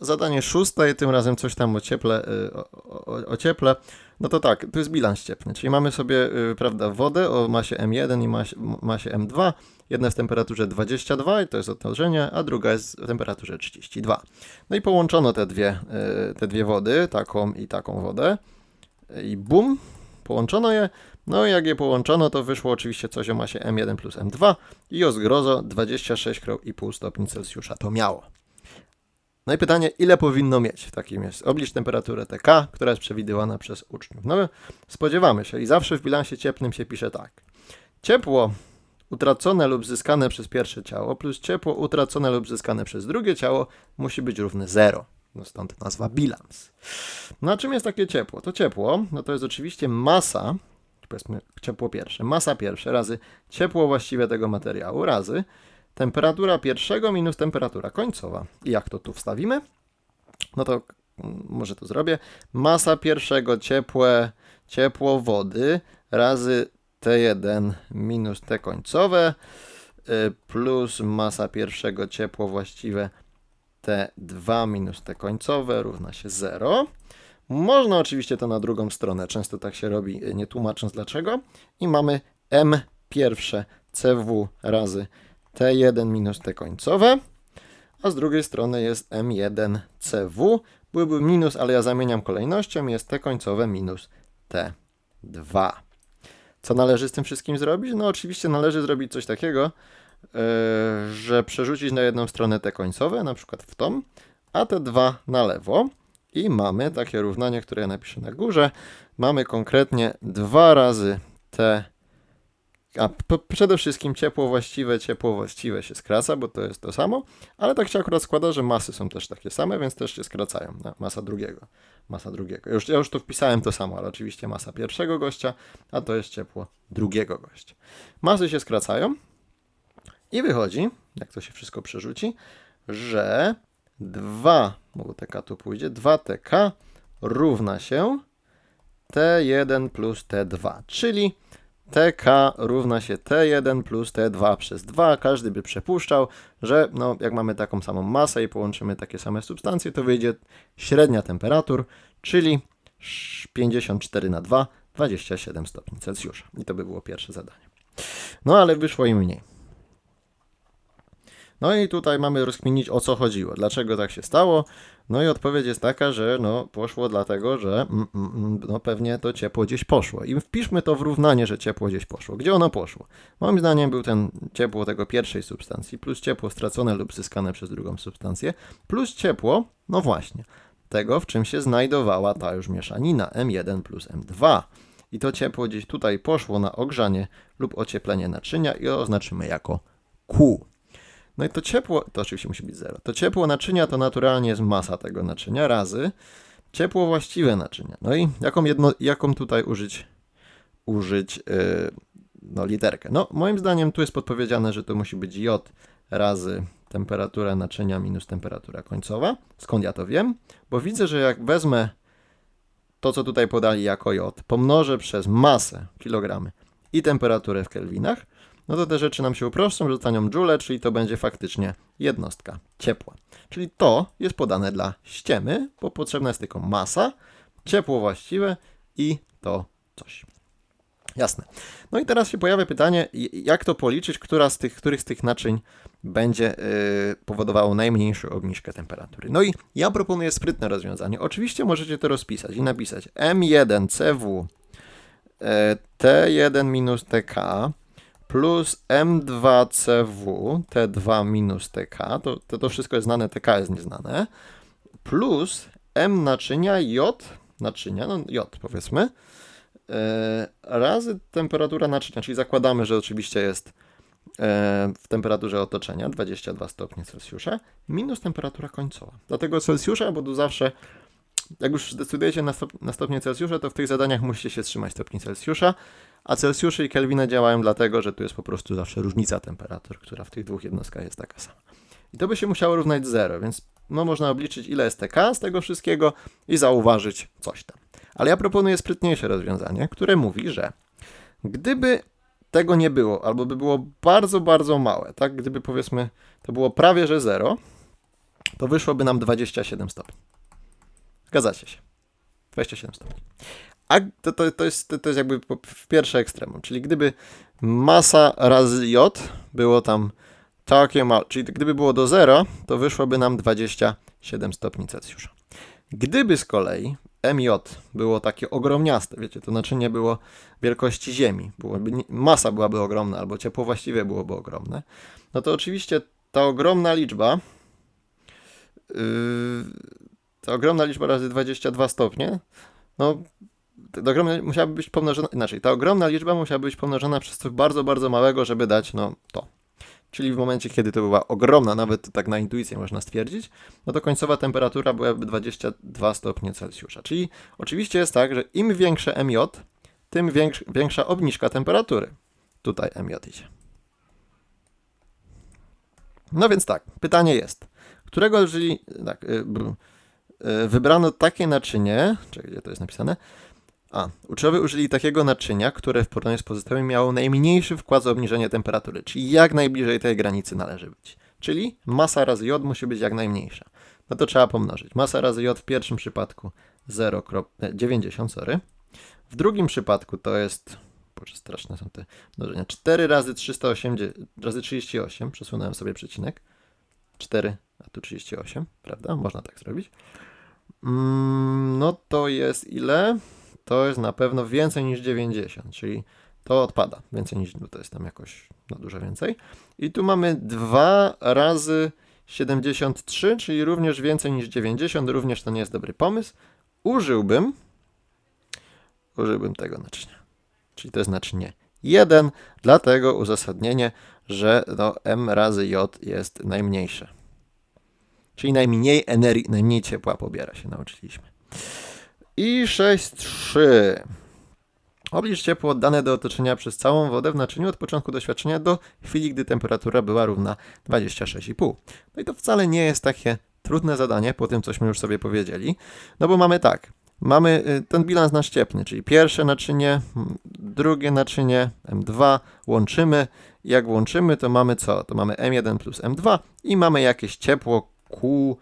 zadanie szóste i tym razem coś tam o cieple, y, o, o, o cieple. No to tak, to jest bilans cieplny, czyli mamy sobie, y, prawda, wodę o masie M1 i masie, masie M2. Jedna jest w temperaturze 22 i to jest odtworzenie, a druga jest w temperaturze 32. No i połączono te dwie, y, te dwie wody, taką i taką wodę i bum, połączono je. No i jak je połączono, to wyszło oczywiście coś o masie M1 plus M2 i o zgrozo 26,5 stopni Celsjusza to miało. No i pytanie, ile powinno mieć? Takim jest. Oblicz temperaturę TK, która jest przewidywana przez uczniów. No my spodziewamy się i zawsze w bilansie cieplnym się pisze tak. Ciepło utracone lub zyskane przez pierwsze ciało plus ciepło utracone lub zyskane przez drugie ciało musi być równe 0. No stąd nazwa bilans. No a czym jest takie ciepło? To ciepło, no to jest oczywiście masa, powiedzmy ciepło pierwsze, masa pierwsze razy ciepło właściwe tego materiału razy temperatura pierwszego minus temperatura końcowa. I jak to tu wstawimy? No to mm, może to zrobię. Masa pierwszego ciepłe, ciepło wody razy T1 minus T końcowe y, plus masa pierwszego ciepło właściwe T2 minus T końcowe równa się 0. Można oczywiście to na drugą stronę, często tak się robi, nie tłumacząc dlaczego. I mamy M pierwsze CW razy T1 minus T końcowe, a z drugiej strony jest M1CW. Byłby minus, ale ja zamieniam kolejnością, jest T końcowe minus T2. Co należy z tym wszystkim zrobić? No oczywiście należy zrobić coś takiego, yy, że przerzucić na jedną stronę te końcowe, na przykład w tą, a te dwa na lewo. I mamy takie równanie, które ja napiszę na górze. Mamy konkretnie 2 razy T a przede wszystkim ciepło właściwe, ciepło właściwe się skraca, bo to jest to samo, ale tak się akurat składa, że masy są też takie same, więc też się skracają. No, masa drugiego, masa drugiego. Już, ja już tu wpisałem to samo, ale oczywiście masa pierwszego gościa, a to jest ciepło drugiego gościa. Masy się skracają i wychodzi, jak to się wszystko przerzuci, że 2, bo TK tu pójdzie, 2TK równa się T1 plus T2, czyli TK równa się T1 plus T2 przez 2. Każdy by przypuszczał, że no, jak mamy taką samą masę i połączymy takie same substancje, to wyjdzie średnia temperatur, czyli 54 na 2, 27 stopni Celsjusza. I to by było pierwsze zadanie. No ale wyszło im mniej. No i tutaj mamy rozkminić o co chodziło, dlaczego tak się stało. No i odpowiedź jest taka, że no poszło dlatego, że mm, mm, mm, no pewnie to ciepło gdzieś poszło. I wpiszmy to w równanie, że ciepło gdzieś poszło. Gdzie ono poszło? Moim zdaniem był ten ciepło tego pierwszej substancji plus ciepło stracone lub zyskane przez drugą substancję plus ciepło, no właśnie, tego w czym się znajdowała ta już mieszanina M1 plus M2. I to ciepło gdzieś tutaj poszło na ogrzanie lub ocieplenie naczynia i oznaczymy jako Q. No i to ciepło, to oczywiście musi być 0. To ciepło naczynia to naturalnie jest masa tego naczynia razy ciepło właściwe naczynia. No i jaką, jedno, jaką tutaj użyć, użyć yy, no, literkę? No, moim zdaniem tu jest podpowiedziane, że to musi być J razy temperatura naczynia minus temperatura końcowa. Skąd ja to wiem? Bo widzę, że jak wezmę to, co tutaj podali jako J, pomnożę przez masę kilogramy i temperaturę w kelwinach, no to te rzeczy nam się uproszczą, zostaną joule, czyli to będzie faktycznie jednostka ciepła. Czyli to jest podane dla ściemy, bo potrzebna jest tylko masa, ciepło właściwe i to coś. Jasne. No i teraz się pojawia pytanie, jak to policzyć, która z tych, których z tych naczyń będzie yy, powodowało najmniejszą obniżkę temperatury. No i ja proponuję sprytne rozwiązanie. Oczywiście możecie to rozpisać i napisać M1CW T1 minus TK plus M2CV, T2 minus TK, to, to, to wszystko jest znane, TK jest nieznane, plus M naczynia J, naczynia, no J powiedzmy, yy, razy temperatura naczynia, czyli zakładamy, że oczywiście jest yy, w temperaturze otoczenia 22 stopnie Celsjusza, minus temperatura końcowa. Dlatego Celsjusza, bo tu zawsze jak już zdecydujecie na, stop, na stopnie Celsjusza, to w tych zadaniach musicie się trzymać stopni Celsjusza, a Celsjusze i Kelwiny działają dlatego, że tu jest po prostu zawsze różnica temperatur, która w tych dwóch jednostkach jest taka sama. I to by się musiało równać 0, więc no, można obliczyć ile jest TK z tego wszystkiego i zauważyć coś tam. Ale ja proponuję sprytniejsze rozwiązanie, które mówi, że gdyby tego nie było, albo by było bardzo, bardzo małe, tak? Gdyby powiedzmy to było prawie że 0, to wyszłoby nam 27 stopni. Zgadzacie się. 27 stopni. A to, to, to, jest, to jest jakby w pierwsze ekstremum, czyli gdyby masa razy J było tam takie małe, czyli gdyby było do zera, to wyszłoby nam 27 stopni Celsjusza. Gdyby z kolei MJ było takie ogromniaste, wiecie, to naczynie było wielkości Ziemi, byłoby, masa byłaby ogromna, albo ciepło właściwie byłoby ogromne, no to oczywiście ta ogromna liczba, yy, ta ogromna liczba razy 22 stopnie, no ogromna musiałaby być pomnożona, inaczej, ta ogromna liczba musiałaby być pomnożona przez coś bardzo, bardzo małego, żeby dać, no, to. Czyli w momencie, kiedy to była ogromna, nawet tak na intuicję można stwierdzić, no to końcowa temperatura byłaby 22 stopnie Celsjusza. Czyli oczywiście jest tak, że im większe MJ, tym większ, większa obniżka temperatury. Tutaj MJ idzie. No więc tak, pytanie jest, którego jeżeli tak, y, y, wybrano takie naczynie, czekaj, gdzie to jest napisane? A, uczniowie użyli takiego naczynia, które w porównaniu z pozostałymi miało najmniejszy wkład w obniżenie temperatury, czyli jak najbliżej tej granicy należy być. Czyli masa razy J musi być jak najmniejsza. No to trzeba pomnożyć. Masa razy J w pierwszym przypadku 0,90, sorry. W drugim przypadku to jest, boże straszne są te mnożenia, 4 razy 380, razy 38, przesunąłem sobie przecinek, 4, a tu 38, prawda? Można tak zrobić. Mm, no to jest ile? To jest na pewno więcej niż 90, czyli to odpada. Więcej niż, no to jest tam jakoś no dużo więcej. I tu mamy 2 razy 73, czyli również więcej niż 90, również to nie jest dobry pomysł. Użyłbym, użyłbym tego naczynia. Czyli to jest naczynie 1, dlatego uzasadnienie, że no, m razy j jest najmniejsze. Czyli najmniej energii, najmniej ciepła pobiera się, nauczyliśmy. I 6.3. Oblicz ciepło oddane do otoczenia przez całą wodę w naczyniu od początku doświadczenia do chwili, gdy temperatura była równa 26,5. No i to wcale nie jest takie trudne zadanie po tym, cośmy już sobie powiedzieli. No bo mamy tak, mamy y, ten bilans nasz ciepny, czyli pierwsze naczynie, drugie naczynie, M2, łączymy. Jak łączymy, to mamy co? To mamy M1 plus M2 i mamy jakieś ciepło Q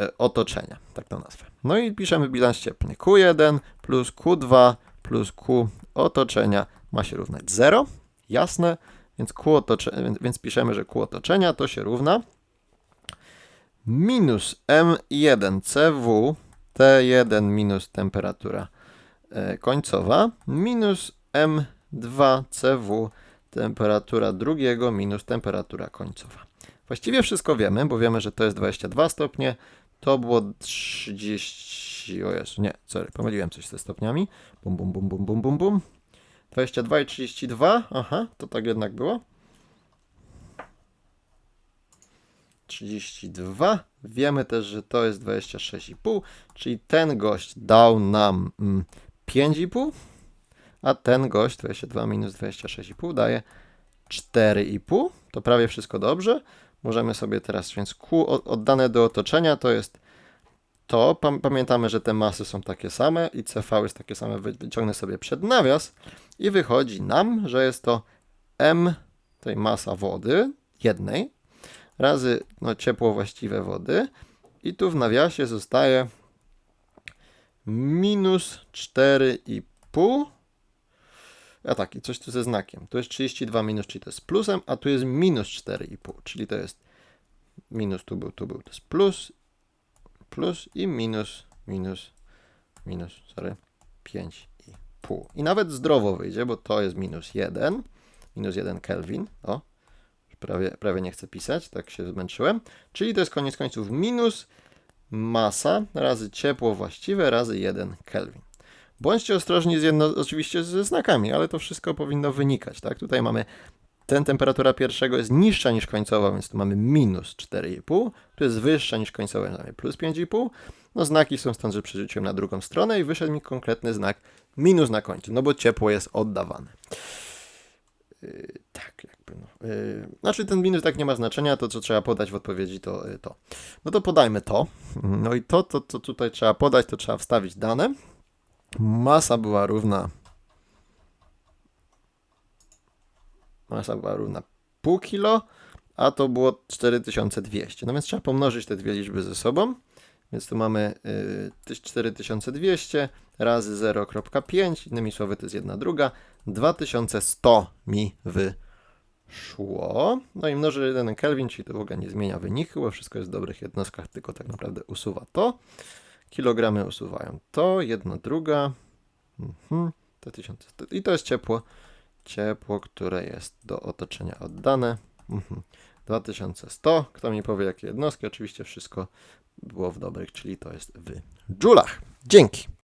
e, otoczenia, tak to nazwę. No i piszemy bilans cieplny. Q1 plus Q2 plus Q otoczenia ma się równać 0. Jasne, więc, Q otocze, więc, więc piszemy, że Q otoczenia to się równa minus M1 CW T1 minus temperatura e, końcowa minus M2 CW temperatura drugiego minus temperatura końcowa. Właściwie wszystko wiemy, bo wiemy, że to jest 22 stopnie, to było 30. O Jezu, nie, sorry, pomyliłem coś ze stopniami. Bum, bum, bum, bum, bum, bum, bum. 22 i 32. Aha, to tak jednak było. 32. Wiemy też, że to jest 26,5, czyli ten gość dał nam mm, 5,5, a ten gość 22 minus 26,5 daje 4,5. To prawie wszystko dobrze. Możemy sobie teraz, więc Q oddane do otoczenia to jest to. Pam- Pamiętamy, że te masy są takie same i CV jest takie same. Wy- Wyciągnę sobie przed nawias i wychodzi nam, że jest to M, tej masa wody, jednej, razy no, ciepło właściwe wody i tu w nawiasie zostaje minus 4,5 a tak, i coś tu ze znakiem. Tu jest 32 minus, czyli to jest plusem, a tu jest minus 4,5, czyli to jest minus, tu był, tu był, to jest plus, plus i minus, minus, minus, sorry, 5,5. I nawet zdrowo wyjdzie, bo to jest minus 1, minus 1 Kelvin, o, prawie, prawie nie chcę pisać, tak się zmęczyłem, czyli to jest koniec końców minus masa razy ciepło właściwe razy 1 Kelvin. Bądźcie ostrożni z jedno, oczywiście ze znakami, ale to wszystko powinno wynikać, tak? Tutaj mamy ten temperatura pierwszego jest niższa niż końcowa, więc tu mamy minus 4,5, tu jest wyższa niż końcowa, więc mamy plus 5,5. No znaki są stąd, że przerzuciłem na drugą stronę i wyszedł mi konkretny znak minus na końcu, no bo ciepło jest oddawane. Yy, tak, jakby no. Yy, znaczy ten minus tak nie ma znaczenia, to co trzeba podać w odpowiedzi to yy, to. No to podajmy to. No i to, to, co tutaj trzeba podać, to trzeba wstawić dane. Masa była równa. Masa była równa pół kilo, a to było 4200. No więc trzeba pomnożyć te dwie liczby ze sobą. Więc tu mamy y, 4200 razy 0,5, innymi słowy to jest jedna druga, 2100 mi wyszło. No i mnożę 1 Kelvin, czyli to w ogóle nie zmienia wyniku, bo wszystko jest w dobrych jednostkach, tylko tak naprawdę usuwa to. Kilogramy usuwają to, jedna druga, mhm, te 1100. i to jest ciepło, ciepło, które jest do otoczenia oddane. Mhm. 2100. Kto mi powie, jakie jednostki? Oczywiście wszystko było w dobrych, czyli to jest w dżulach. Dzięki.